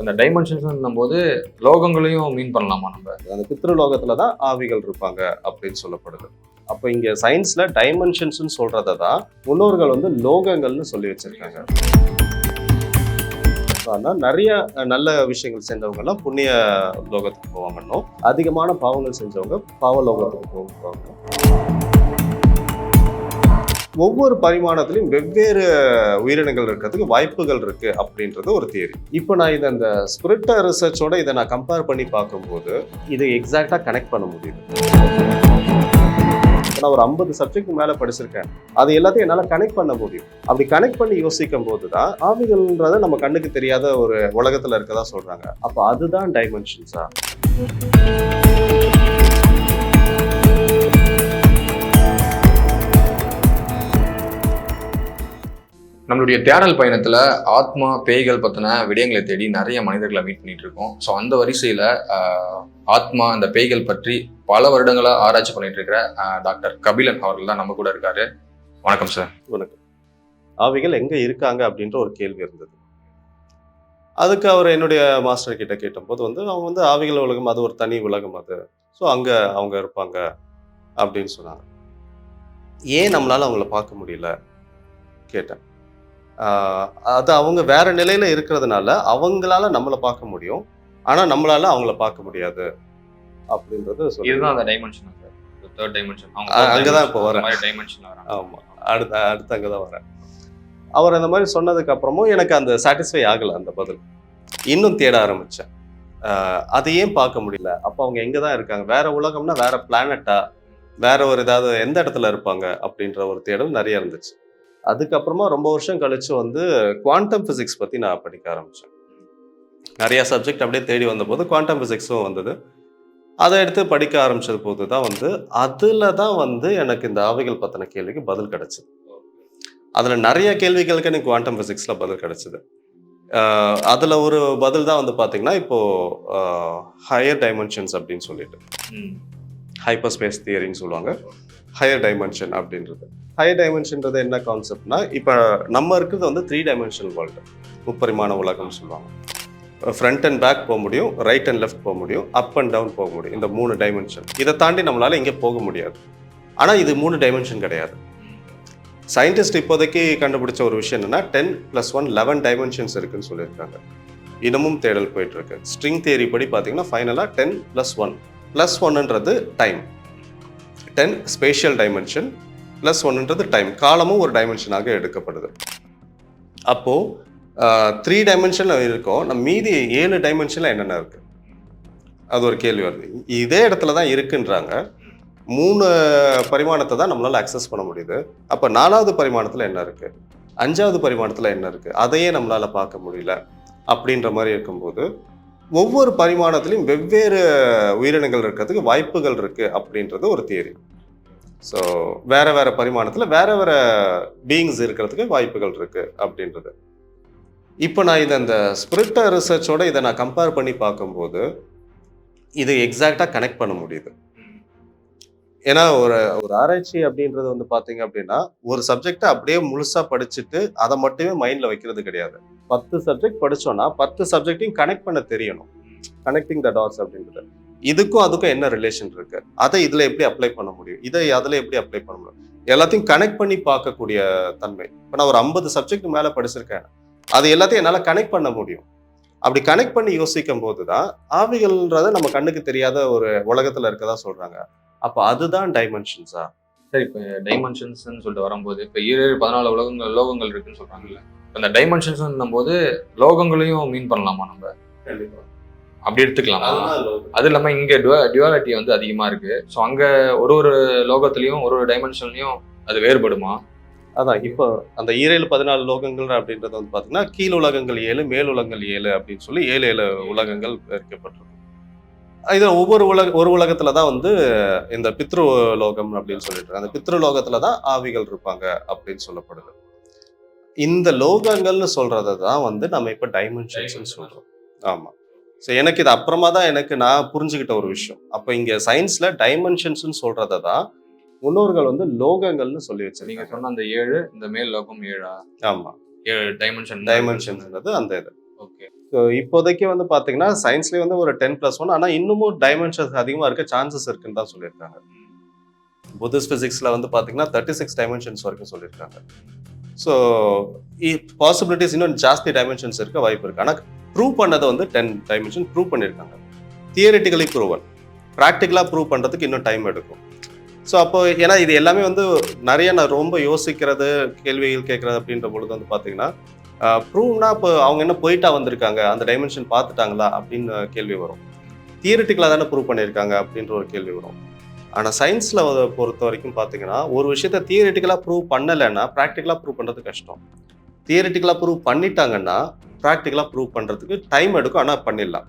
அந்த டைமென்ஷன்ஸ் போது லோகங்களையும் மீன் பண்ணலாமா நம்ம? அந்த பித்ருலோகத்தில் தான் ஆவிகள் இருப்பாங்க அப்படின்னு சொல்லப்படுது. அப்போ இங்கே சயின்ஸில் டைமென்ஷன்ஸ்னு சொல்கிறத தான் முன்னோர்கள் வந்து லோகங்கள்னு சொல்லி வச்சிருக்காங்க. ஆனால் நிறைய நல்ல விஷயங்கள் செஞ்சவங்கெல்லாம் புண்ணிய லோகத்துக்கு போவாங்கன்னும் அதிகமான பாவங்கள் செஞ்சவங்க பாவ லோகத்துக்கு போவாங்க ஒவ்வொரு பரிமாணத்திலையும் வெவ்வேறு உயிரினங்கள் இருக்கிறதுக்கு வாய்ப்புகள் இருக்கு அப்படின்றது ஒரு தியரி இப்போ நான் இதை அந்த ஸ்பிரிட் ரிசர்ச்சோட இதை நான் கம்பேர் பண்ணி பார்க்கும்போது இதை எக்ஸாக்டாக கனெக்ட் பண்ண முடியுது. நான் ஒரு ஐம்பது சப்ஜெக்ட் மேலே படிச்சிருக்கேன். அது எல்லாத்தையும் என்னால் கனெக்ட் பண்ண முடியும். அப்படி கனெக்ட் பண்ணி யோசிக்கும் போது தான் ஆவிகள்ன்றத நம்ம கண்ணுக்கு தெரியாத ஒரு உலகத்தில் இருக்கதா சொல்கிறாங்க அப்போ அதுதான் டைமென்ஷன்ஸா நம்மளுடைய தேடல் பயணத்துல ஆத்மா பேய்கள் பத்தின விடயங்களை தேடி நிறைய மனிதர்களை மீட் பண்ணிட்டு இருக்கோம் ஸோ அந்த வரிசையில ஆத்மா அந்த பேய்கள் பற்றி பல வருடங்களா ஆராய்ச்சி பண்ணிட்டு இருக்கிற டாக்டர் கபிலன் அவர்கள் தான் நம்ம கூட இருக்காரு. வணக்கம் சார் வணக்கம். ஆவிகள் எங்க இருக்காங்க அப்படின்ற ஒரு கேள்வி இருந்தது. அதுக்கு அவர் என்னுடைய மாஸ்டர் கிட்ட கேட்டபோது வந்து அவங்க வந்து ஆவிகள் உலகம் அது ஒரு தனி உலகம் அது. ஸோ அங்கே அவங்க இருப்பாங்க அப்படின்னு சொன்னாங்க. ஏன் நம்மளால் அவங்கள பார்க்க முடியல? கேட்டேன். அது அவங்க வேற நிலையில இருக்கிறதுனால அவங்களால நம்மளை பார்க்க முடியும். ஆனா நம்மளால அவங்கள பார்க்க முடியாது. அப்படின்றது இதுதான் அந்த டைமென்ஷன் தேர்ட் டைமென்ஷன் அங்கதான் இப்ப வரேன். டைமென்ஷன் ஆமா. அடுத்த அடுத்து அங்கே தான் வரேன். அவர் அந்த மாதிரி சொன்னதுக்கு அப்புறமும் எனக்கு அந்த சாட்டிஸ்ஃபை ஆகலை அந்த பதில். இன்னும் தேட ஆரம்பிச்சேன். ஆஹ் அதை ஏன் பார்க்க முடியல? அப்போ அவங்க எங்கே தான் இருக்காங்க? வேற உலகம்னா வேற பிளானட்டா வேற ஒரு ஏதாவது எந்த இடத்துல இருப்பாங்க? அப்படின்ற ஒரு தேடல் நிறைய இருந்துச்சு. அதுக்கப்புறமா ரொம்ப வருஷம் கழிச்சு வந்து குவாண்டம் ஃபிசிக்ஸ் பற்றி நான் படிக்க ஆரம்பித்தேன் நிறைய சப்ஜெக்ட் அப்படியே தேடி வந்தபோது குவாண்டம் ஃபிசிக்ஸும் வந்தது. அதை எடுத்து படிக்க ஆரம்பிச்சது போது தான் வந்து அதில் தான் வந்து எனக்கு இந்த ஆவிகள் பற்றின கேள்விக்கு பதில் கிடைச்சிது. அதில் நிறைய கேள்விகளுக்கு எனக்கு குவாண்டம் ஃபிசிக்ஸில் பதில் கிடைச்சிது. அதில் ஒரு பதில் தான் வந்து பார்த்தீங்கன்னா இப்போது ஹையர் டைமென்ஷன்ஸ் அப்படின்னு சொல்லிட்டு. ஹைப்பர் ஸ்பேஸ் தியரின்னு சொல்லுவாங்க. ஹையர் டைமென்ஷன் அப்படின்றது. ஹையர் டைமென்ஷன்றது என்ன கான்செப்ட்னா இப்போ நம்ம இருக்கிறது வந்து த்ரீ டைமென்ஷனல் வேர்ல்டு முப்பரிமாண உலகம்னு சொல்லுவாங்க. ஃப்ரண்ட் அண்ட் பேக் போக முடியும் ரைட் அண்ட் லெஃப்ட் போக முடியும் அப் அண்ட் டவுன் போக முடியும். இந்த மூணு டைமென்ஷன் இதை தாண்டி நம்மளால் இங்கே போக முடியாது. ஆனால் இது மூணு டைமென்ஷன் கிடையாது. சயின்டிஸ்ட் இப்போதைக்கு கண்டுபிடிச்ச ஒரு விஷயம் என்னன்னா ten plus one eleven dimensions இருக்குன்னு சொல்லியிருக்காங்க. இன்னமும் தேடல் போயிட்டுருக்கு ஸ்ட்ரிங் தியரி படி பார்த்தீங்கன்னா ஃபைனலாக ten plus one plus ஒன்னுன்றது time ten spatial dimension plus ஒன்றுன்றது time காலமும் ஒரு டைமென்ஷனாக எடுக்கப்படுது. அப்போது த்ரீ டைமென்ஷனில் இருக்கோம். நம்ம மீதி ஏழு டைமென்ஷனில் என்னென்ன இருக்குது அது ஒரு கேள்வி வருது. இதே இடத்துல தான் இருக்குன்றாங்க. மூணு பரிமாணத்தை தான் நம்மளால் அக்சஸ் பண்ண முடியுது. அப்போ நாலாவது பரிமாணத்தில் என்ன இருக்குது அஞ்சாவது பரிமாணத்தில் என்ன இருக்குது அதையே நம்மளால் பார்க்க முடியல. அப்படின்ற மாதிரி இருக்கும்போது ஒவ்வொரு பரிமாணத்திலையும் வெவ்வேறு உயிரினங்கள் இருக்கிறதுக்கு வாய்ப்புகள் இருக்குது அப்படின்றது ஒரு தியரி ஸோ வேறு வேறு பரிமாணத்தில் வேறு வேறு பீயிங்ஸ் இருக்கிறதுக்கு வாய்ப்புகள் இருக்குது அப்படின்றது. இப்போ நான் இதை அந்த ஸ்பிரிட்ட ரிசர்ச்சோட இதை நான் கம்பேர் பண்ணி பார்க்கும்போது இது எக்ஸாக்டாக கனெக்ட் பண்ண முடியுது. ஏன்னா ஒரு ஒரு ஆராய்ச்சி அப்படின்றது வந்து பார்த்தீங்க அப்படின்னா ஒரு சப்ஜெக்டை அப்படியே முழுசா படிச்சுட்டு அதை மட்டுமே மைண்ட்ல வைக்கிறது கிடையாது. பத்து சப்ஜெக்ட் படிச்சோம்னா பத்து சப்ஜெக்டையும் கனெக்ட் பண்ண தெரியணும். கனெக்டிங் த டாட்ஸ் அப்படின்றது. இதுக்கும் அதுக்கும் என்ன ரிலேஷன் இருக்கு? அதை இதுல எப்படி அப்ளை பண்ண முடியும்? இதை அதுல எப்படி அப்ளை பண்ண முடியும்? எல்லாத்தையும் கனெக்ட் பண்ணி பார்க்கக்கூடிய தன்மை. இப்போ நான் ஒரு ஐம்பது சப்ஜெக்ட் மேல படிச்சிருக்கேன். அது எல்லாத்தையும் என்னால கனெக்ட் பண்ண முடியும். அப்படி கனெக்ட் பண்ணி யோசிக்கும் போது தான் ஆவிகள்ன்றத நம்ம கண்ணுக்கு தெரியாத ஒரு உலகத்துல இருக்கதா சொல்றாங்க. அப்போ அதுதான் டைமென்ஷன்ஸா சரி இப்போ டைமென்ஷன்ஸ் சொல்லிட்டு வரும்போது இப்போ ஏழு பதினாலு உலகங்கள் லோகங்கள் இருக்குன்னு சொல்றாங்கல்ல. இந்த டைமென்ஷன்ஸ் போது லோகங்களையும் மீன் பண்ணலாமா நம்ம? அப்படி எடுத்துக்கலாமா? அது இல்லாம இங்க டியூவாலிட்டி வந்து அதிகமா இருக்கு. ஸோ அங்க ஒரு ஒரு லோகத்திலையும் ஒரு ஒரு டைமென்ஷன்லயும் அது வேறுபடுமா? அதான் இப்போ அந்த ஈரேழு பதினாலு லோகங்கள் அப்படின்றது வந்து பார்த்தீங்கன்னா கீழ் உலகங்கள் ஏழு மேல் உலகங்கள் ஏழு அப்படின்னு சொல்லி ஏழு ஏழு உலகங்கள் பிரிக்கப்பட்டிருக்கு இதில் ஒவ்வொரு உலக ஒரு உலகத்துல தான் வந்து இந்த பித்ரு லோகம் அப்படின்னு சொல்லிட்டு. அந்த பித்ரு லோகத்துல தான் ஆவிகள் இருப்பாங்க அப்படின்னு சொல்லப்படுது. இந்த லோகங்கள்னு சொல்றதை தான் வந்து நம்ம இப்போ டைமென்ஷன்ஸ் சொல்றோம். ஆமா. ஸோ எனக்கு இது அப்புறமா தான் எனக்கு நான் புரிஞ்சுக்கிட்ட ஒரு விஷயம். அப்போ இங்க சயின்ஸ்ல டைமென்ஷன்ஸ்னு சொல்றதை தான் முன்னோர்கள் வந்து லோகங்கள்னு சொல்லி நீங்க வச்சிருக்காங்க. சொன்ன அந்த ஏழு இந்த மேல் லோகம் ஏழா? ஆமா. ஏழு டைமென்ஷன் டைமென்ஷன்ன்றது அந்த இது. ஸோ இப்போதைக்கு வந்து பார்த்தீங்கன்னா சயின்ஸ்லேயே வந்து ஒரு டென் ப்ளஸ் ஒன் ஆனால் இன்னமும் டைமென்ஷன்ஸ் அதிகமாக இருக்க சான்சஸ் இருக்குன்னு தான் சொல்லியிருக்காங்க. புத்திஸ்ட் ஃபிசிக்ஸில் வந்து பார்த்தீங்கன்னா தேர்ட்டி சிக்ஸ் டைமென்ஷன்ஸ் வரைக்கும் சொல்லியிருக்காங்க. ஸோ பாசிபிலிட்டிஸ் இன்னும் ஜாஸ்தி டைமென்ஷன்ஸ் இருக்க வாய்ப்பு இருக்கு. ஆனால் ப்ரூவ் பண்ணதை வந்து டென் டைமென்ஷன் ப்ரூவ் பண்ணியிருக்காங்க. தியரிட்டிக்கலி ப்ரூவன் ப்ராக்டிக்கலாக ப்ரூவ் பண்ணுறதுக்கு இன்னும் டைம் எடுக்கும். ஸோ அப்போ ஏன்னா இது எல்லாமே வந்து நிறைய நான் ரொம்ப யோசிக்கிறது கேள்விகள் கேட்குறது அப்படின்ற பொழுது வந்து பார்த்தீங்கன்னா ப்ரூவ்னா இப்போ அவங்க என்ன போயிட்டா வந்திருக்காங்க? அந்த டைமென்ஷன் பார்த்துட்டாங்களா? அப்படின்னு கேள்வி வரும். தியரிட்டிக்கலாக தானே ப்ரூவ் பண்ணியிருக்காங்க? அப்படின்ற ஒரு கேள்வி வரும். ஆனால் சயின்ஸில் பொறுத்த வரைக்கும் பார்த்தீங்கன்னா ஒரு விஷயத்த தியரிட்டிக்கலாக ப்ரூவ் பண்ணலைன்னா ப்ராக்டிக்கலாக ப்ரூவ் பண்ணுறது கஷ்டம். தியரிட்டிக்கலாக ப்ரூவ் பண்ணிட்டாங்கன்னா ப்ராக்டிக்கலாக ப்ரூவ் பண்ணுறதுக்கு டைம் எடுக்கும். ஆனால் பண்ணிடலாம்.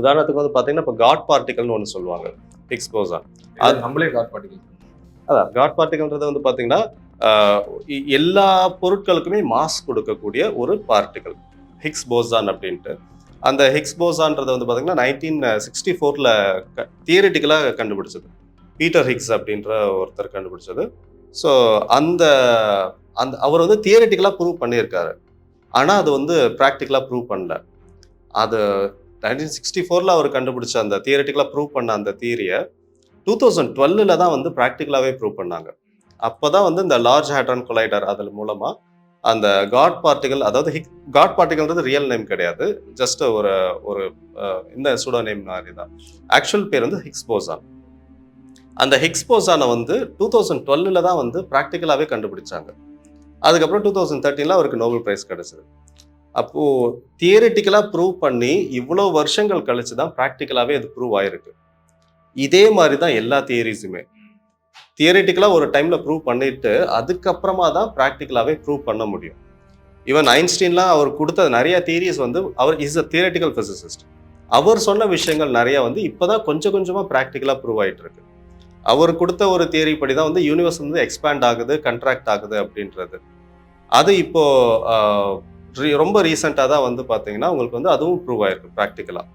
உதாரணத்துக்கு வந்து பார்த்தீங்கன்னா இப்போ காட் பார்ட்டிகல்னு ஒன்று சொல்லுவாங்க. ஹிக்ஸ் போசான் அது நம்மளே காட் பார்ட்டிகல் அதான். காட் பார்ட்டிகல்ன்றது வந்து பார்த்தீங்கன்னா எல்லா பொருட்களுக்குமே மாஸ் கொடுக்கக்கூடிய ஒரு பார்ட்டிகல் ஹிக்ஸ் போசான் அப்படின்ட்டு. அந்த ஹிக்ஸ் போசான்றது வந்து பார்த்தீங்கன்னா நைன்டீன் சிக்ஸ்டி ஃபோரில் தியரிட்டிக்கலாக கண்டுபிடிச்சது. பீட்டர் ஹிக்ஸ் அப்படின்ற ஒருத்தர் கண்டுபிடிச்சது. ஸோ அந்த அந்த அவர் வந்து தியரிட்டிக்கலாக ப்ரூவ் பண்ணியிருக்காரு. ஆனால் அது வந்து ப்ராக்டிக்கலாக ப்ரூவ் பண்ணல. அது நைன்டீன் சிக்ஸ்டி ஃபோரில் அவர் கண்டுபிடிச்ச அந்த தியரிட்டிக்கலாக ப்ரூவ் பண்ண அந்த தியரியை டூ தௌசண்ட் டுவெல்லில் தான் வந்து ப்ராக்டிக்கலாகவே ப்ரூவ் பண்ணாங்க. அப்போ தான் வந்து இந்த லார்ஜ் ஹேட்ரான் கொலைடர் அதன் மூலமாக அந்த காட் பார்ட்டிகல் அதாவது ஹிக் காட் பார்ட்டிகல்ன்றது ரியல் நேம் கிடையாது. ஜஸ்ட் ஒரு ஒரு இந்த சுடோ நேம் மாதிரி தான். ஆக்சுவல் பேர் வந்து ஹிக்ஸ் போசான் அந்த ஹிக்ஸ் போசானை வந்து டூ தௌசண்ட் டுவெல்லில் தான் வந்து ப்ராக்டிக்கலாகவே கண்டுபிடிச்சாங்க. அதுக்கப்புறம் டூ தௌசண்ட் தேர்ட்டீனில் அவருக்கு நோபல் ப்ரைஸ் கிடச்சிது. அப்போது தியரிட்டிக்கலாக ப்ரூவ் பண்ணி இவ்வளோ வருஷங்கள் கழிச்சு தான் ப்ராக்டிக்கலாகவே அது ப்ரூவ் ஆயிருக்கு. இதே மாதிரி தான் எல்லா தியரிஸுமே தியரிட்டிக்கலாக ஒரு டைமில் ப்ரூவ் பண்ணிட்டு அதுக்கப்புறமா தான் ப்ராக்டிக்கலாகவே ப்ரூவ் பண்ண முடியும். ஈவன் ஐன்ஸ்டீன்லாம் அவர் கொடுத்த நிறைய தியரிஸ் வந்து அவர் இஸ் அ தியரட்டிக்கல் ஃபிசிசிஸ்ட் அவர் சொன்ன விஷயங்கள் நிறையா வந்து இப்போ தான் கொஞ்சம் கொஞ்சமாக ப்ராக்டிக்கலாக ப்ரூவ் ஆகிட்டு இருக்கு. அவர் கொடுத்த ஒரு தியரி படி தான் வந்து யூனிவர்ஸ் வந்து எக்ஸ்பேண்ட் ஆகுது கண்ட்ராக்ட் ஆகுது அப்படின்றது. அது இப்போது ரொம்ப ரீசெண்டாக தான் வந்து பார்த்தீங்கன்னா உங்களுக்கு வந்து அதுவும் ப்ரூவ் ஆயிருக்கு ப்ராக்டிக்கலாக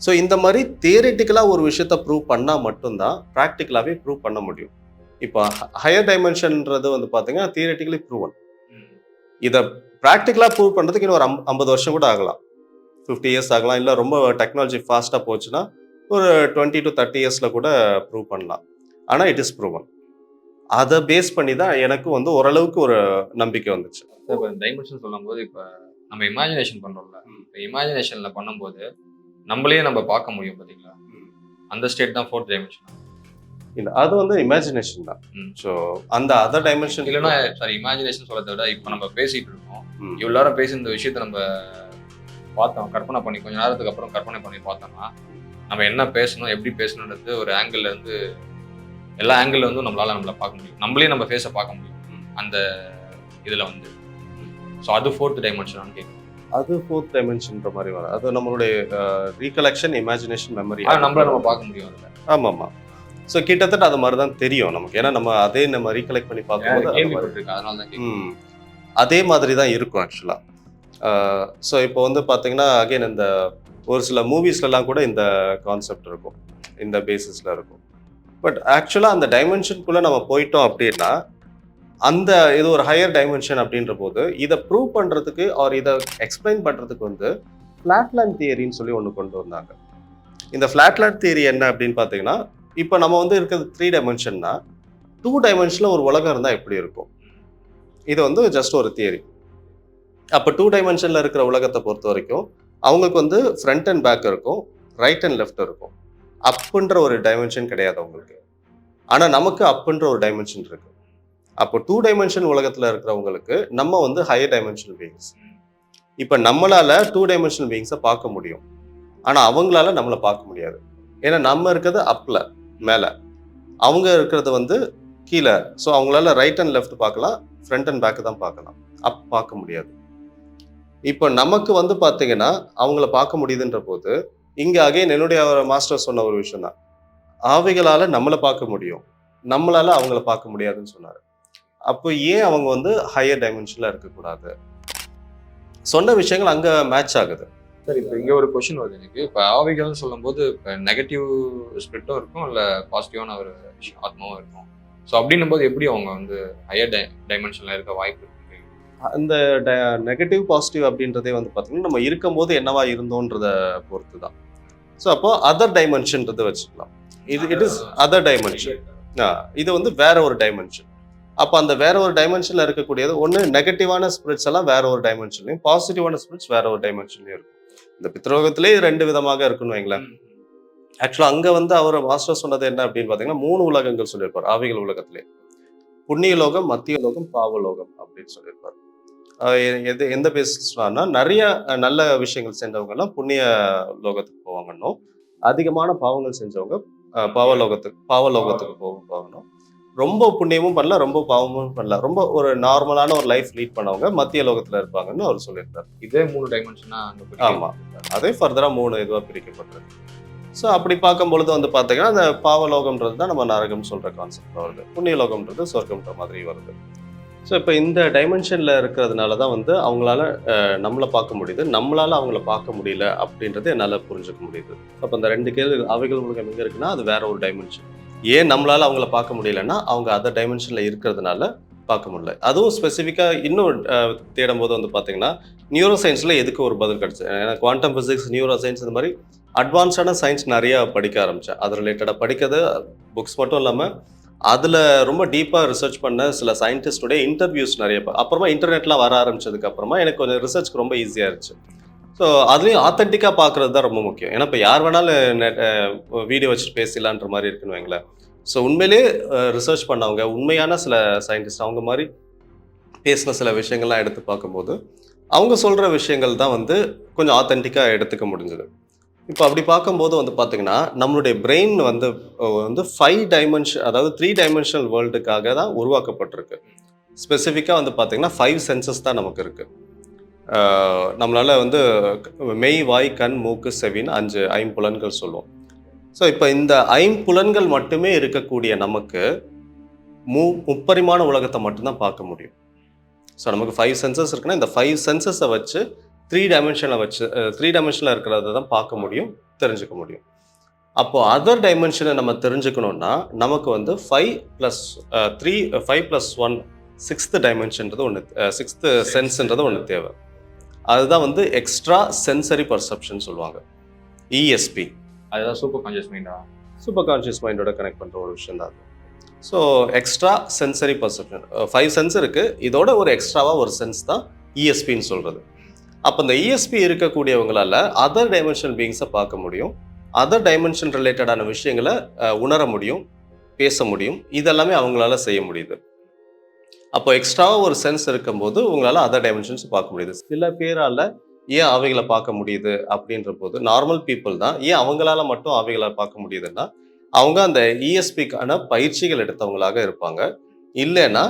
ஸோ இந்த மாதிரி தியரிட்டிக்கலாக ஒரு விஷயத்த ப்ரூவ் பண்ணால் மட்டும்தான் ப்ராக்டிக்கலாகவே ப்ரூவ் பண்ண முடியும். இப்போ ஹையர் டைமென்ஷன்ன்றது வந்து பார்த்தீங்கன்னா தியரிட்டிக்கலி ப்ரூவன் இதை ப்ராக்டிக்கலாக ப்ரூவ் பண்ணுறதுக்கு இன்னும் ஒரு ஐம்- ஐம்பது வருஷம் கூட ஆகலாம். ஃபிஃப்டி இயர்ஸ் ஆகலாம். இல்லை ரொம்ப டெக்னாலஜி ஃபாஸ்ட்டாக போச்சுன்னா ஒரு டுவெண்ட்டி டு தேர்ட்டி இயர்ஸில் கூட ப்ரூவ் பண்ணலாம். ஆனால் இட் இஸ் ப்ரூவன் அதை பேஸ் பண்ணி தான் எனக்கு வந்து ஓரளவுக்கு ஒரு நம்பிக்கை வந்துச்சு. இப்போ டைமென்ஷன் சொல்லும்போது இப்போ நம்ம இமேஜினேஷன் பண்றோம்ல. இப்போ இமேஜினேஷன்ல பண்ணும்போது நம்மளே நம்ம பார்க்க முடியும் பாத்தீங்களா அந்த ஸ்டேட் தான் ஃபோர்த் டைமென்ஷன் இல்லை அது வந்து இமேஜினேஷன் தான். ஸோ அந்த அதர் டைமென்ஷன் இல்லைன்னா சாரி இமேஜினேஷன் சொல்றதை விட இப்போ நம்ம பேசிட்டு இருக்கோம். இவ்வளோ பேசி இந்த விஷயத்த நம்ம பார்த்தோம் கற்பனை பண்ணி கொஞ்ச நேரத்துக்கு அப்புறம் கற்பனை பண்ணி பார்த்தோம்னா நம்ம என்ன பேசணும் எப்படி பேசணுன்றது ஒரு ஆங்கிள் இருந்து எல்லா ஆங்கிள் வந்து நம்மளால நம்மள பார்க்க முடியும். நம்மளே நம்ம ஃபேஸை பார்க்க முடியும். அந்த இதுல வந்து. ஸோ அது ஃபோர்த் டைமென்ஷன் கேட்குறோம் அது ஃபோர்த் டைமென்ஷன்ற மாதிரி வரும். அது நம்மளுடைய ரீகலெக்ஷன் இமேஜினேஷன் மெமரி நம்மள நம்ம பார்க்க முடியும் ஆமாம் ஆமாம் ஸோ கிட்டத்தட்ட அது மாதிரி தான் தெரியும் நமக்கு. ஏன்னா நம்ம அதே நம்ம ரீகலெக்ட் பண்ணி பார்க்கும்போது அதே மாதிரி தான் இருக்கும் ஆக்சுவலாக ஸோ இப்போ வந்து பார்த்தீங்கன்னா அகைன் இந்த ஒரு சில மூவிஸ்லலாம் கூட இந்த கான்செப்ட் இருக்கும். இந்த பேசிஸில் இருக்கும். பட் ஆக்சுவலாக அந்த டைமென்ஷனுக்குள்ளே நம்ம போயிட்டோம் அப்படின்னா அந்த இது ஒரு ஹையர் டைமென்ஷன் அப்படின்ற போது இதை ப்ரூவ் பண்ணுறதுக்கு ஆர் இதை எக்ஸ்பிளைன் பண்ணுறதுக்கு வந்து ஃப்ளாட்லேண்ட் தியரின்னு சொல்லி ஒன்று கொண்டு வந்தாங்க. இந்த ஃப்ளாட்லேண்ட் தியரி என்ன அப்படின்னு பார்த்தீங்கன்னா இப்போ நம்ம வந்து இருக்கிறது த்ரீ டைமென்ஷன்னா டூ டைமென்ஷனில் ஒரு உலகம் இருந்தால் எப்படி இருக்கும்? இது வந்து ஜஸ்ட் ஒரு தியரி அப்போ டூ டைமென்ஷனில் இருக்கிற உலகத்தை பொறுத்த வரைக்கும் அவங்களுக்கு வந்து ஃப்ரண்ட் அண்ட் பேக் இருக்கும் ரைட் அண்ட் லெஃப்ட் இருக்கும். அப்புன்ற ஒரு டைமென்ஷன் கிடையாது அவங்களுக்கு. ஆனால் நமக்கு அப்புன்ற ஒரு டைமென்ஷன் இருக்குது அப்போ டூ டைமென்ஷன் உலகத்தில் இருக்கிறவங்களுக்கு நம்ம வந்து ஹையர் டைமென்ஷனல் பீயிங்ஸ் இப்போ நம்மளால டூ டைமென்ஷனல் பீயிங்ஸை பார்க்க முடியும். ஆனால் அவங்களால நம்மளை பார்க்க முடியாது. ஏன்னா நம்ம இருக்கிறது அப்பில் மேலே. அவங்க இருக்கிறது வந்து கீழே. ஸோ அவங்களால ரைட் அண்ட் லெஃப்ட் பார்க்கலாம் ஃப்ரண்ட் அண்ட் பேக்கு தான் பார்க்கலாம். அப் பார்க்க முடியாது. இப்போ நமக்கு வந்து பார்த்தீங்கன்னா அவங்கள பார்க்க முடியுதுன்ற போது இங்கே அகைன் என்னுடைய மாஸ்டர் சொன்ன ஒரு விஷயம் தான் ஆவிகளால் நம்மளை பார்க்க முடியும். நம்மளால் அவங்கள பார்க்க முடியாதுன்னு சொன்னார். அப்போ ஏன் அவங்க வந்து ஹையர் டைமென்ஷனில் இருக்கக்கூடாது? சொன்ன விஷயங்கள் அங்கே மேட்ச் ஆகுது. சரி இப்போ இங்க ஒரு கொஸ்டின் வருது எனக்கு. இப்போ ஆவிகள்னு சொல்லும்போது இப்போ நெகட்டிவ் ஸ்பிரிட்டும் இருக்கும் இல்லை பாசிட்டிவான ஒரு விஷயம் ஆத்மாவும் இருக்கும். ஸோ அப்படின்னும் போது எப்படி அவங்க வந்து ஹையர் டை டைமென்ஷனில் இருக்க வாய்ப்பு இருக்கு? அந்த நெகட்டிவ் பாசிட்டிவ் அப்படின்றதே வந்து பார்த்தீங்கன்னா நம்ம இருக்கும்போது என்னவா இருந்தோன்றத பொறுத்து தான் ஸோ அப்போ அதர் டைமென்ஷன்றதை வச்சுக்கலாம். இது இட் இஸ் அதர் டைமென்ஷன் இது வந்து வேற ஒரு டைமென்ஷன் அப்போ அந்த வேற ஒரு டைமென்ஷனில் இருக்கக்கூடியது ஒன்று நெகட்டிவான ஸ்பிரிட்ஸ் எல்லாம் வேற ஒரு டைமென்ஷன்லையும் பாசிட்டிவான ஸ்பிரிட்ஸ் வேற ஒரு டைமென்ஷன்லையும் இருக்கும். இந்த பித்ரோகத்திலே ரெண்டு விதமாக இருக்குன்னு வைங்களேன். ஆக்சுவலாக அங்கே வந்து அவர் மாஸ்டர் சொன்னது என்ன அப்படின்னு பார்த்தீங்கன்னா மூணு உலகங்கள் சொல்லியிருப்பார் ஆவிகள் உலகத்திலே. புண்ணிய லோகம் மத்திய லோகம் பாவலோகம் அப்படின்னு சொல்லியிருப்பார். எது எந்த பேசிஸ்னா நிறைய நல்ல விஷயங்கள் செஞ்சவங்கெல்லாம் புண்ணிய லோகத்துக்கு போவாங்கன்னும் அதிகமான பாவங்கள் செஞ்சவங்க பாவலோகத்துக்கு பாவலோகத்துக்கு போக போகணும். ரொம்ப புண்ணியமும் பண்ணல ரொம்ப பாவமும் பண்ணல. ரொம்ப ஒரு நார்மலான ஒரு லைஃப் லீட் பண்ணவங்க மத்திய லோகத்துல இருப்பாங்கன்னு அவர் சொல்லியிருந்தார் இதே மூணு டைமென்ஷனா அங்க ஆமா. அதே ஃபர்தரா மூணு இதுவா பிரிக்கப்பட்டிருக்கு. ஸோ அப்படி பார்க்கும் பொழுது வந்து பார்த்தீங்கன்னா அந்த பாவலோகம்ன்றது தான் நம்ம நரகம் சொல்ற கான்செப்ட் வருது புண்ணிய லோகம்ன்றது சொர்க்கம்ன்ற மாதிரி வருது. ஸோ இப்போ இந்த டைமென்ஷன்ல இருக்கிறதுனால தான் வந்து அவங்களால நம்மளை பார்க்க முடியுது. நம்மளால அவங்கள பார்க்க முடியல அப்படின்றது என்னால் புரிஞ்சுக்க முடியுது. அப்போ அந்த ரெண்டு கேள்வி அவைகள் உலகம் எங்கே இருக்குன்னா அது வேற ஒரு டைமென்ஷன் ஏன் நம்மளால் அவங்கள பார்க்க முடியலன்னா அவங்க அதர் டைமென்ஷனில் இருக்கிறதுனால பார்க்க முடியல. அதுவும் ஸ்பெசிஃபிக்காக இன்னும் தேடும் தேடும்போது வந்து பார்த்தீங்கன்னா நியூரோ சயின்ஸில் எதுக்கு ஒரு பதில் கிடச்சி ஏன்னா குவாண்டம் ஃபிசிக்ஸ் நியூரோ சயின்ஸ் இந்த மாதிரி அட்வான்ஸான சயின்ஸ் நிறையா படிக்க ஆரம்பித்தேன் அது ரிலேட்டடாக படிக்கிறது புக்ஸ் மட்டும் இல்லாமல் அதில் ரொம்ப டீப்பாக ரிசர்ச் பண்ண சில சயின்டிஸ்டுடைய இன்டர்வியூஸ் நிறைய அப்புறமா இன்டர்நெட்லாம் வர ஆரம்பிச்சதுக்கு அப்புறமா எனக்கு கொஞ்சம் ரிசர்ச்க்கு ரொம்ப ஈஸியாக இருந்துச்சு. ஸோ அதுலேயும் ஆத்தென்டிக்காக பார்க்குறது தான் ரொம்ப முக்கியம். ஏன்னா இப்போ யார் வேணாலும் வீடியோ வச்சுட்டு பேசலான்ற மாதிரி இருக்குன்னு வைங்களேன். ஸோ உண்மையிலேயே ரிசர்ச் பண்ணவங்க உண்மையான சில சயின்டிஸ்ட் அவங்க மாதிரி பேசின சில விஷயங்கள்லாம் எடுத்து பார்க்கும்போது அவங்க சொல்கிற விஷயங்கள் தான் வந்து கொஞ்சம் ஆத்தென்டிக்காக எடுத்துக்க முடிஞ்சது. இப்போ அப்படி பார்க்கும்போது வந்து பார்த்திங்கன்னா நம்மளுடைய பிரெயின் வந்து வந்து ஃபைவ் டைமென்ஷன் அதாவது த்ரீ டைமென்ஷனல் வேர்ல்டுக்காக தான் உருவாக்கப்பட்டிருக்கு. ஸ்பெசிஃபிக்காக வந்து பார்த்திங்கன்னா ஃபைவ் சென்சஸ் தான் நமக்கு இருக்குது நம்மளால வந்து மெய் வாய் கண் மூக்கு செவின்னு அஞ்சு ஐம்புலன்கள் சொல்லுவோம். ஸோ இப்போ இந்த ஐம்புலன்கள் மட்டுமே இருக்கக்கூடிய நமக்கு மூ முப்பரிமாண உலகத்தை மட்டும்தான் பார்க்க முடியும். ஸோ நமக்கு ஃபைவ் சென்சஸ் இருக்குன்னா இந்த ஃபைவ் சென்சஸை வச்சு த்ரீ டைமென்ஷனில் வச்சு த்ரீ டைமென்ஷனில் இருக்கிறத தான் பார்க்க முடியும் தெரிஞ்சுக்க முடியும். அப்போ அதர் டைமென்ஷனை நம்ம தெரிஞ்சுக்கணும்னா நமக்கு வந்து five plus three five plus one sixth டைமென்ஷன்றது ஒன்று சிக்ஸ்த்து சென்ஸ்ன்றது ஒன்று தேவை. அதுதான் வந்து எக்ஸ்ட்ரா சென்சரி பர்செப்ஷன் சொல்லுவாங்க. E இஎஸ்பி அதுதான் சூப்பர் கான்சியஸ் மைண்டா சூப்பர் கான்ஷியஸ் மைண்டோட கனெக்ட் பண்ணுற ஒரு விஷயம் தான் அது. So extra sensory perception five sense இருக்குது இதோட ஒரு எக்ஸ்ட்ராவாக ஒரு சென்ஸ் தான் இஎஸ்பின்னு சொல்கிறது அப்போ இந்த இஎஸ்பி இருக்கக்கூடியவங்களால அதர் டைமென்ஷன் பீயிங்ஸை பார்க்க முடியும். அதர் டைமென்ஷன் ரிலேட்டடான விஷயங்களை உணர முடியும் பேச முடியும். இதெல்லாமே அவங்களால செய்ய முடியுது. அப்போ எக்ஸ்ட்ராவாக ஒரு சென்ஸ் இருக்கும்போது உங்களால் அதர் டைமென்ஷன்ஸ் பார்க்க முடியுது. சில பேரால ஏன் அவைகளை பார்க்க முடியுது அப்படின்ற போது நார்மல் பீப்புள் தான் ஏன் அவங்களால மட்டும் அவைகளை பார்க்க முடியுதுன்னா அவங்க அந்த இஎஸ்பிக்கான பயிற்சிகள் எடுத்தவங்களாக இருப்பாங்க. இல்லைன்னா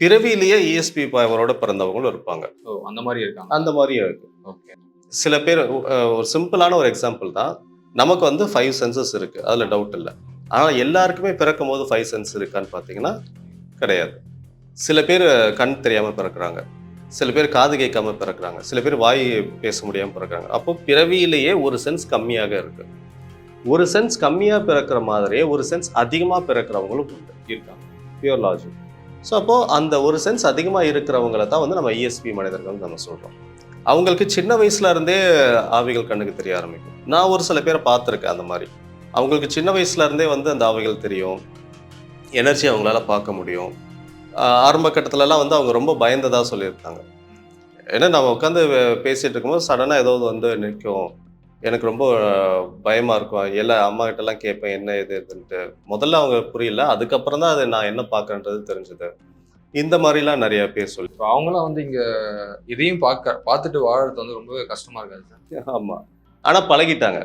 பிறவியிலேயே இஎஸ்பி பவரோட பிறந்தவங்களும் இருப்பாங்க. ஓ அந்த மாதிரி இருக்காங்க. அந்த மாதிரியும் இருக்கு. ஓகே. சில பேர் ஒரு சிம்பிளான ஒரு எக்ஸாம்பிள் தான் நமக்கு வந்து ஃபைவ் சென்சஸ் இருக்கு. அதுல டவுட் இல்லை. ஆனால் எல்லாருக்குமே பிறக்கும் போது ஃபைவ் சென்ஸ் இருக்கான்னு பார்த்தீங்கன்னா கிடையாது. சில பேர் கண் தெரியாமல் பிறக்குறாங்க. சில பேர் காது கேட்காம பிறக்குறாங்க. சில பேர் வாய் பேச முடியாமல் பிறக்குறாங்க. அப்போ பிறவியிலேயே ஒரு சென்ஸ் கம்மியாக இருக்கு. ஒரு சென்ஸ் கம்மியாக பிறக்கிற மாதிரியே ஒரு சென்ஸ் அதிகமாக பிறக்கிறவங்களும் உண்டு. இருக்காங்க. பியூர் லாஜிக் ஸோ அப்போது அந்த ஒரு சென்ஸ் அதிகமாக இருக்கிறவங்கள தான் வந்து நம்ம இஎஸ்பி மனிதர்கள் நம்ம சொல்கிறோம் அவங்களுக்கு சின்ன வயசுல இருந்தே ஆவிகள் கண்ணுக்கு தெரிய ஆரம்பிக்கும். நான் ஒரு சில பேரை பார்த்துருக்கேன் அந்த மாதிரி. அவங்களுக்கு சின்ன வயசுல இருந்தே வந்து அந்த ஆவிகள் தெரியும். எனர்ஜி அவங்களால பார்க்க முடியும். ஆரம்ப கட்டத்துலலாம் வந்து அவங்க ரொம்ப பயந்ததா சொல்லியிருக்காங்க. ஏன்னா நம்ம உட்காந்து பேசிட்டு இருக்கும்போது சடனாக ஏதாவது வந்து நிற்கும். எனக்கு ரொம்ப ஆஹ், பயமா இருக்கும். எல்லா அம்மா கிட்டலாம் கேட்பேன் என்ன இது? இதுன்ட்டு. முதல்ல அவங்க புரியல. அதுக்கப்புறம் தான் அது நான் என்ன பார்க்கறேன்றது தெரிஞ்சது. இந்த மாதிரிலாம் நிறைய பேர் சொல்லி இப்போ அவங்களாம் வந்து இங்க இதையும் பார்க்க பார்த்துட்டு வாழறது வந்து ரொம்ப கஷ்டமா இருக்காது சார். ஆமா. ஆனா பழகிட்டாங்க.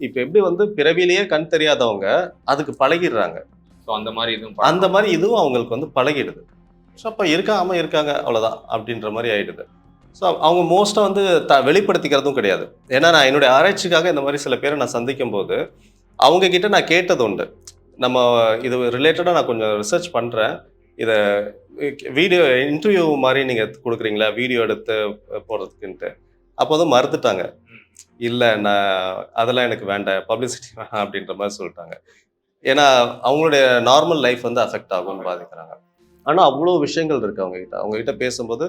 இப்ப எப்படி வந்து பிறவிலேயே கண் தெரியாதவங்க அதுக்கு பழகிடுறாங்க. ஸோ அந்த மாதிரி இதுவும் அந்த மாதிரி இதுவும் அவங்களுக்கு வந்து பழகிடுது. ஸோ அப்போ இருக்காம இருக்காங்க அவ்வளோதான் அப்படின்ற மாதிரி ஆயிடுது. ஸோ அவங்க மோஸ்ட்டாக வந்து த வெளிப்படுத்திக்கிறதும் கிடையாது. ஏன்னா நான் என்னுடைய ஆராய்ச்சிக்காக இந்த மாதிரி சில பேரை நான் சந்திக்கும் போது அவங்க கிட்ட நான் கேட்டது உண்டு. நம்ம இது ரிலேட்டடாக நான் கொஞ்சம் ரிசர்ச் பண்ணுறேன் இதை வீடியோ இன்டர்வியூ மாதிரி நீங்கள் கொடுக்குறீங்களா? வீடியோ எடுத்து போடுறதுக்குன்ட்டு. அப்போ வந்து மறுத்துட்டாங்க. இல்லை நான் அதெல்லாம் எனக்கு வேண்டாம் பப்ளிசிட்டி வேணாம் அப்படின்ற மாதிரி சொல்லிட்டாங்க. ஏன்னா அவங்களுடைய நார்மல் லைஃப் வந்து அஃபெக்ட் ஆகும்னு பாதிக்கிறாங்க. ஆனால் அவ்வளோ விஷயங்கள் இருக்குது அவங்க அவங்ககிட்ட பேசும்போது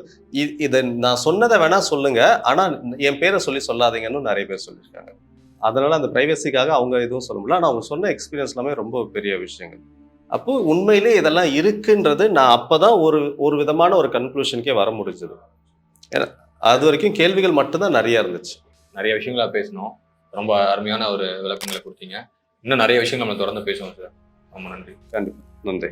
இதை நான் சொன்னதை வேணால் சொல்லுங்கள் ஆனால் என் பேரை சொல்லி சொல்லாதீங்கன்னு நிறைய பேர் சொல்லியிருக்காங்க. அதனால் அந்த ப்ரைவசிக்காக அவங்க எதுவும் சொல்ல முடியல. ஆனால் அவங்க சொன்ன எக்ஸ்பீரியன்ஸ் எல்லாமே ரொம்ப பெரிய விஷயங்கள். அப்போ உண்மையிலே இதெல்லாம் இருக்குன்றது நான் அப்போ தான் ஒரு ஒரு விதமான ஒரு கன்க்ளூஷனுக்கே வர முடிஞ்சது. ஏன்னா அது வரைக்கும் கேள்விகள் மட்டும்தான் நிறையா இருந்துச்சு. நிறைய விஷயங்களா பேசணும் ரொம்ப அருமையான ஒரு விளக்கங்களை கொடுத்தீங்க. இன்னும் நிறைய விஷயங்கள் நம்ம தொடர்ந்து பேசுவோம் சார். ரொம்ப நன்றி. நன்றி.